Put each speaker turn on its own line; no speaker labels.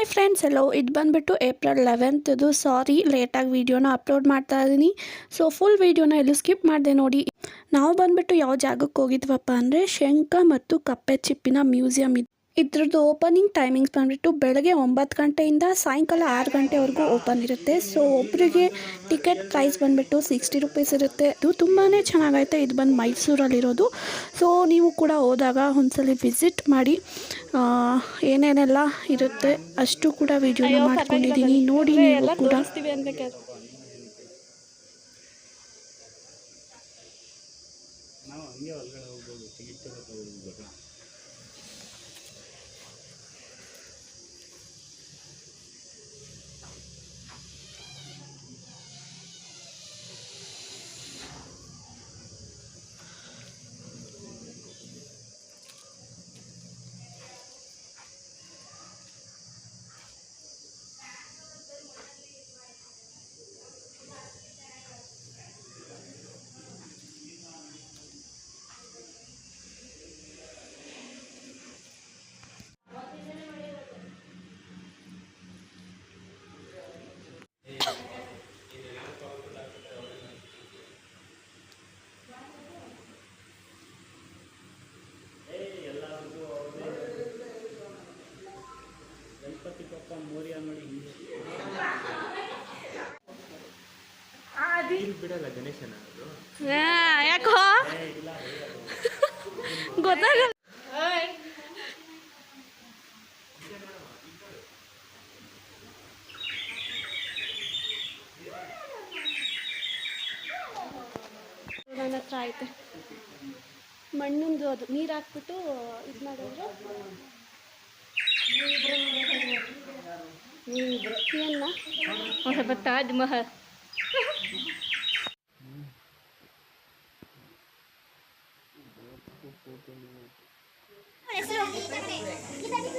Hi friends ಎಲ್ಲೋ ಇದು ಬಂದುಬಿಟ್ಟು April ಲೆವೆಂತ್ದು ಸಾರಿ ಲೇಟಾಗಿ ವೀಡಿಯೋನ ಅಪ್ಲೋಡ್ ಮಾಡ್ತಾ ಇದ್ದೀನಿ ಸೊ ಫುಲ್ ವೀಡಿಯೋನ ಎಲ್ಲೂ ಸ್ಕಿಪ್ ಮಾಡಿದೆ ನೋಡಿ. ನಾವು ಬಂದುಬಿಟ್ಟು ಯಾವ ಜಾಗಕ್ಕೆ ಹೋಗಿದ್ವಪ್ಪ ಅಂದರೆ ಶಂಖ ಮತ್ತು ಕಪ್ಪೆ ಚಿಪ್ಪಿನ ಮ್ಯೂಸಿಯಂ ಇತ್ತು ಇದ್ರದ್ದು ಓಪನಿಂಗ್ ಟೈಮಿಂಗ್ಸ್ ಬಂದುಬಿಟ್ಟು ಬೆಳಗ್ಗೆ ಒಂಬತ್ತು ಗಂಟೆಯಿಂದ ಸಾಯಂಕಾಲ ಆರು ಗಂಟೆವರೆಗೂ ಓಪನ್ ಇರುತ್ತೆ. ಸೊ ಒಬ್ಬರಿಗೆ ಟಿಕೆಟ್ ಪ್ರೈಸ್ ಬಂದುಬಿಟ್ಟು ಸಿಕ್ಸ್ಟಿ ರುಪೀಸ್ ಇರುತ್ತೆ. ಇದು ತುಂಬಾ ಚೆನ್ನಾಗೈತೆ. ಇದು ಬಂದು ಮೈಸೂರಲ್ಲಿರೋದು. ಸೊ ನೀವು ಕೂಡ ಹೋದಾಗ ಒಂದ್ಸಲಿ ವಿಸಿಟ್ ಮಾಡಿ ಆ, ಏನೇನೆಲ್ಲ ಇರುತ್ತೆ ಅಷ್ಟು ಕೂಡ ವಿಡಿಯೋ ಮಾಡ್ಕೊಂಡಿದ್ದೀನಿ. ನೋಡಿ ನೀವು ಕೂಡ.
ನಾವು ಹಂಗೆ ಮೋರಿಯ ನೋಡಿ ಬಿಡಲ್ಲ ಗಣೇಶನ
ಯಾಕೋ? ಗೊತ್ತಾಗಲ್ಲ ನನ್ನ ಹತ್ರ ಐತೆ ಮಣ್ಣಿಂದು ಅದು ನೀರು ಹಾಕ್ಬಿಟ್ಟು ಇದು ಮಾಡಿದ್ರೆ Libre. Yan na. Ang sabatad, mahal. Kita di